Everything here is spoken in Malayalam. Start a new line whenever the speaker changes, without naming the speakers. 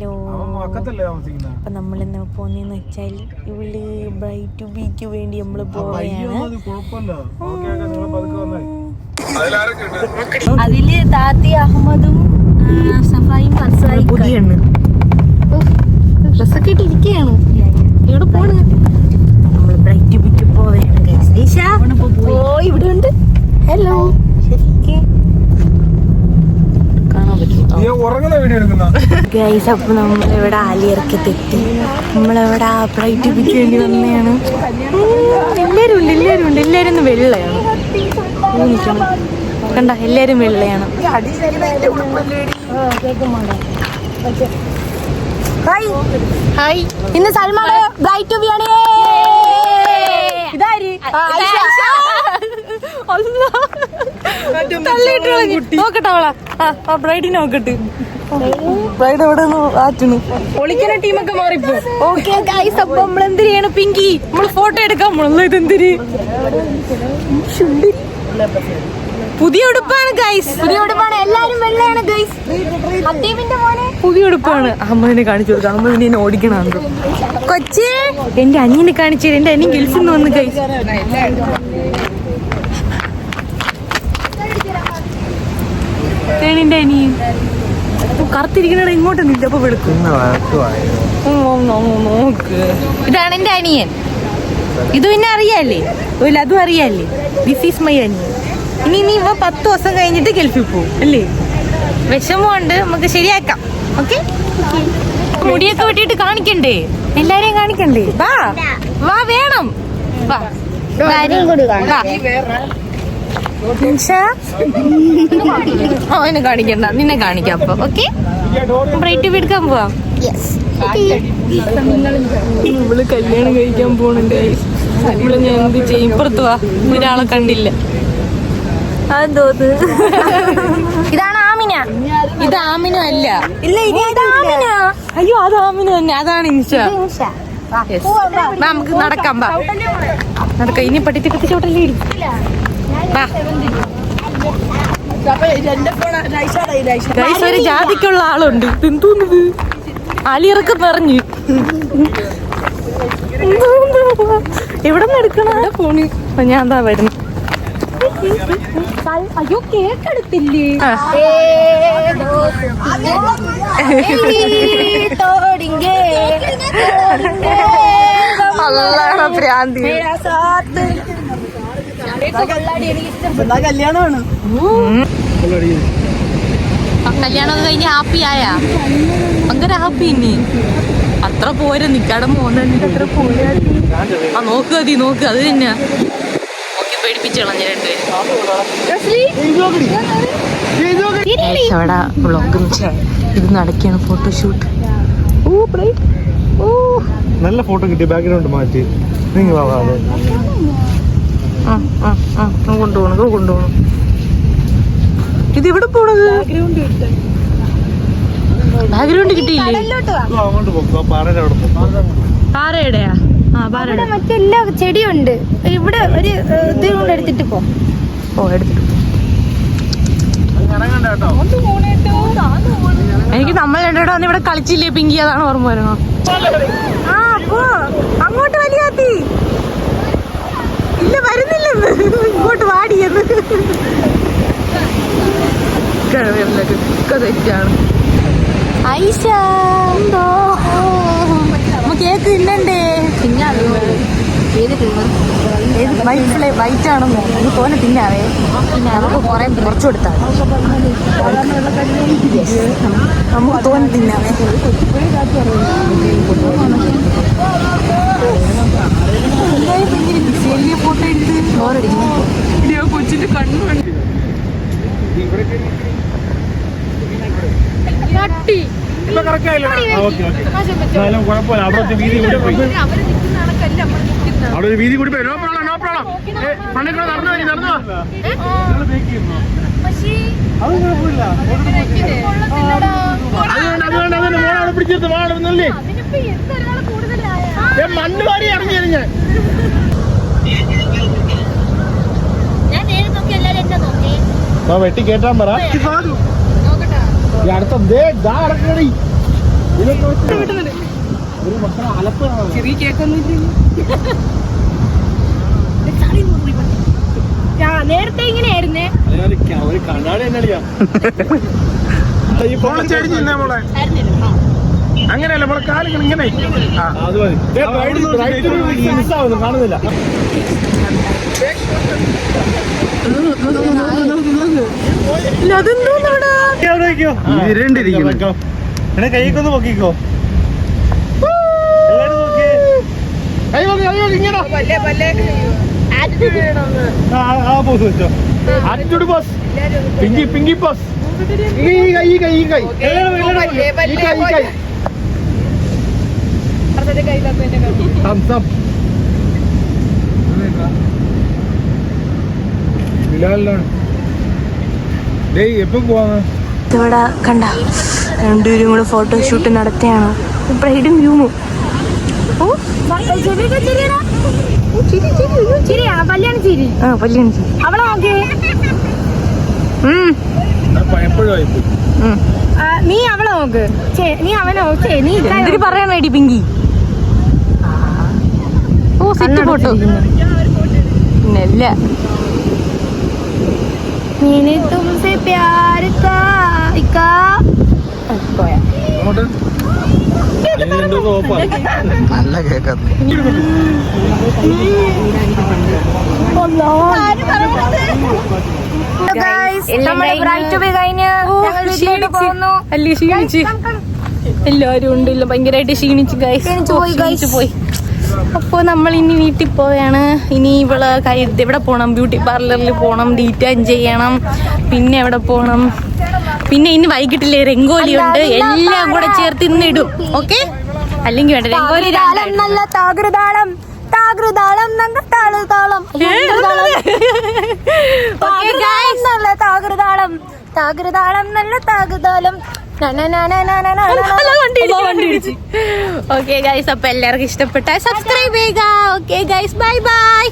ഹലോ.
അപ്പൊ നമ്മൾ
എന്നാ നമ്മളിന്ന് പോന്നെന്ന് വെച്ചാൽ ഇവൾ ബ്രൈറ്റ് ബീക്ക് വേണ്ടി നമ്മൾ പോവുകയാണ്
അതിൽ താത്തി അഹമ്മദും സഫായും ഫർസായും
പുതിയ എണ്ണ്.
ഡ്രസ്സൊക്കെ ഇട്ടിരിക്കുകയാണ് ഇവിടെ പോണ്?
നമ്മൾ ബ്രൈറ്റ് ബീക്ക് പോവുകയാണ്
ഇവിടെ ഉണ്ട്. ഹലോ
ശരിക്ക്.
ഉറങ്ങുന്ന വീഡിയോ എടുക്കുന്ന.
ഗൈസ് അപ്പൊ നമ്മളിവിടെ ആലിയറക്കത്തെത്തി നമ്മളിവിടെ ബ്രൈറ്റ് ബീക്ക് വേണ്ടി വന്നതാണ്. എല്ലാരും ഉണ്ട് എല്ലാരും ഉണ്ട് എല്ലാരും ഒന്ന് വെള്ളയാണ്. കണ്ട എല്ലാരും വെള്ളയാണ്. ഹായ്.
ഹായ്. ഇന്ന് സൽമാൻ ബ്രൈറ്റ് ഇതാരി?
ഇതാര് നോക്കട്ടെ അവളാ. ആ ബ്രൈഡിനെ നോക്കട്ടെ. ബ്രൈഡ് എവിടെ ആറ്റുന്നു? ടീമൊക്കെ മാറിപ്പോ.
ഓക്കെ ഗൈസ് അപ്പൊ
നമ്മൾ പിങ്കി നമ്മൾ ഫോട്ടോ എടുക്കാൻ പോണല്ലോ ഇതെന്തിരി പുതിയ ഉടുപ്പാണ് ഗൈസ്
പുതിയ ഉടുപ്പാണ്. എല്ലാരും വെള്ളയാണ് ഗൈസ് മോനെ.
പുതിയ ഉടുപ്പാണ്. അമ്മനെ കാണിച്ചു കൊടുക്കാം. അമ്മ പിന്നെ ഓടിക്കണം കൊച്ചേ എന്റെ അനിയനെ കാണിച്ചു എന്റെ അനിയൻ ഗൾഫിൽ നിന്ന് വന്ന് ഗൈസ് എന്റെ അനിയൻ കറുത്തിരിക്കണ ഇങ്ങോട്ട് നില്ല അപ്പൊ വെളുക്കും. നോക്ക്. ഇതാണ് എന്റെ അനിയൻ. ഇത് പിന്നെ അറിയാല്ലേ? ഇല്ല അതും അറിയാല്ലേ? ദിസ് ഈസ് മൈ അനിയൻ. ഇനി നീ ഇവ പത്ത് ദിവസം കഴിഞ്ഞിട്ട് ഗൾഫിൽ പോകും അല്ലേ? വിഷമമുണ്ട് നമുക്ക് ശരിയാക്കാം. ഓക്കെ മുടിയൊക്കെ വെട്ടിയിട്ട് കാണിക്കണ്ടേ? എല്ലാരെയും കാണിക്കണ്ടേ? വാ. വാ വേണം. വാ. വാ. അവനെ കാണിക്കണ്ട നിന്നെ കാണിക്കാം അപ്പൊ ഓക്കെ ബ്രൈറ്റ് എടുക്കാൻ പോവാം? ഇവൾ കല്യാണം കഴിക്കാൻ പോണുണ്ട്. ഇവൾ ഞാൻ എന്ത് ചെയ്യും? ഇപ്പുറത്ത് വാ. ഒരാളെ കണ്ടില്ല.
ഇതാണ് ആമിന.
ഇത് ആമിന അല്ല. ഇല്ല ആമിന. അയ്യോ അത് ആമിന തന്നെ. അതാണ് ഇൻഷ വാ, നമുക്ക് നടക്കാം വാ. നടക്കാം. ഇനി പട്ടിത്തി പട്ടിച്ചോട്ടല്ലേ ചോട്ടല്ലേ വാ ഗൈസ് ഒരു ജാതിക്കുള്ള ആളുണ്ട്. എന്തോന്നത് അലിയിറക്കം പറഞ്ഞു എവിടെ നിന്ന് എടുക്കണ ഫോണ്? ഞാൻ എന്താ വരുന്നു.
അയ്യോ കേക്ക് എടുത്തില്ലേ.
അല്ലാണ ഭ്രാന്തി. കല്യാണം കഴിഞ്ഞ് ഹാപ്പി ആയ? ഭയങ്കര ഹാപ്പി ഇനി. അത്ര പോരെ നിക്കാടെ മോന്നിട്ട് അത്ര പോരാ. ആ നോക്ക് മതി നോക്ക് അത് തന്നെ. നോക്കി പേടിപ്പിച്ച് കളഞ്ഞ രണ്ടുപേരും. അവിടെ വ്ളോഗ് ഇത് നടക്കുകയാണ് ഫോട്ടോഷൂട്ട് ഓ ഓ
നല്ല ഫോട്ടോ കിട്ടി ബാക്ക്ഗ്രൗണ്ട് മാറ്റി. നിങ്ങൾ
ആ, കൊണ്ടുപോകണം ഇത് കൊണ്ടുപോകണം. ഇത് എവിടെ പോണത്? ബാക്ക്ഗ്രൗണ്ട് കിട്ടിയില്ലേ?
അങ്ങോട്ട് പോകും പാറയുടെ അവിടെ പോകും
പാറയുടെയാ? ആ പാറയുടെ
മറ്റെല്ലാ ചെടിയുണ്ട്. ഇവിടെ ഒരു ഇത് കൊണ്ട് എടുത്തിട്ട് പോ.
ഓ എടുത്തിട്ട് എനിക്ക് നമ്മൾ രണ്ടോടെ വന്ന് ഇവിടെ കളിച്ചില്ലേ പിങ്കി? അതാണ് ഓർമ്മ വരുന്നത്. ആ പോ. അങ്ങോട്ട് വലിയാത്തി. ഇല്ല വരുന്നില്ലെന്ന്. ഇങ്ങോട്ട് വാടിയെന്ന് തെറ്റാണ്. ഐഷ എന്തോ? കേക്ക് തിന്നണ്ടേ? വൈറ്റ് ഫ്ലേ വൈറ്റ് ആണെന്നോ? ഇത് തോനെ തിന്നാവേ. പിന്നെ നമുക്ക് കുറെ കുറച്ചു കൊടുത്താൽ നമുക്ക് തോന്നി തിന്നാവേ. ഫോട്ടോ എടുത്ത് കൊച്ചിന്റെ കണ്ണു
എന്നാലും കുഴപ്പമില്ല അവിടെ ഒരു വീതി കൂടി പോയി നോ പ്രോബ്ലം നോ പ്രോബ്ലം പണ്ടേ കൂടെ നടന്നു വരി നടന്നു. അതുകൊണ്ട് അതുകൊണ്ട് ചെയ്യുന്നോ? അത് കുഴപ്പമില്ല അത് വേണ്ട അത് വേണ്ട അത് വേണ്ട മോളെ അവിടെ പിടിച്ചെടുത്ത് മോളെ നിന്നല്ലേ മണ്ണ് വാരി ഇറങ്ങി ഞാൻ ആ വെട്ടി കേട്ടാൻ പറ. ഈ അടുത്ത
ചെറിയ കേക്കൊന്നും
നേരത്തെ ഇങ്ങനെയായിരുന്നേ.
ഒരു കണ്ണാടി എന്നടിയാ
ഫോൺ ചരിഞ്ഞില്ല മോളെ. അങ്ങനെയല്ല നമ്മുടെ കാലുകൾ ഇങ്ങനെ
കാണുന്നില്ല.
അതെന്തോന്നവിടെ
ഇരുണ്ടിരിക്കുന്നു
എന്നെ കൈയൊക്കെ ഒന്ന് നോക്കിക്കോ എല്ലാരും നോക്കിയേ. കൈ നോക്കി കൈ നോക്കി ഇങ്ങനെ ആ, ആ പോസ് വെച്ചോ. Attitude boss Pinky Pinky boss ഈ കൈ ഈ കൈ ഈ കൈ. ഈ കൈ ഈ കൈ. Thumbs up. ബിലാലിനാണ്. ഡേയ് എപ്പോ പോവാന്ന്
ഇവിടെ കണ്ട. രണ്ടുപേരും കൂടെ ഫോട്ടോഷൂട്ട് നടത്തിയാണ്. ബ്രൈഡും നോക്കേ.
എപ്പോഴും ആയിപ്പോയി
നീ അവളെ നോക്ക്. നീ അവനെ ചേ നീ നോക്ക്.
പിങ്കി? ഓ സെറ്റ് ഫോട്ടോ പിന്നല്ല
मैंने तुमसे प्यार का इका
പോയാ
അങ്ങോട്ട് എന്തോ ഓപ്പാണ്
നല്ല കേക്കത്
അല്ലേ ക്ഷീണിച്ച് എല്ലാരും ഉണ്ടല്ലോ ഭയങ്കരമായിട്ട് ക്ഷീണിച്ച് ഗൈസ്
ക്ഷീണിച്ച് പോയി, Guys.
ക്ഷീണിച്ച് പോയി അപ്പൊ നമ്മൾ ഇനി വീട്ടിൽ പോവുകയാണ് ഇനി ഇവൾ കരുതി എവിടെ പോകണം ബ്യൂട്ടി പാർലറിൽ പോകണം ഡീറ്റൈൻ ചെയ്യണം പിന്നെ എവിടെ പോകണം പിന്നെ ഇനി വൈകിട്ടില്ലേ രംഗോലി ഉണ്ട്. എല്ലാം കൂടെ ചേർത്ത് ഇന്ന് ഇടും. ഓക്കെ? അല്ലെങ്കിൽ വേണ്ട രംഗോലി
താകൃതാളം നല്ല താകൃതാളം. താകൃതാളം നല്ല താളുതാളം
ഓക്കെ ഗൈസ്
നല്ല താകൃതാളം നല്ല താകൃതാളം.
ഓക്കെ ഗൈസ് അപ്പൊ എല്ലാവർക്കും ഇഷ്ടപ്പെട്ട സബ്സ്ക്രൈബ് ചെയ്യുക. Okay guys bye bye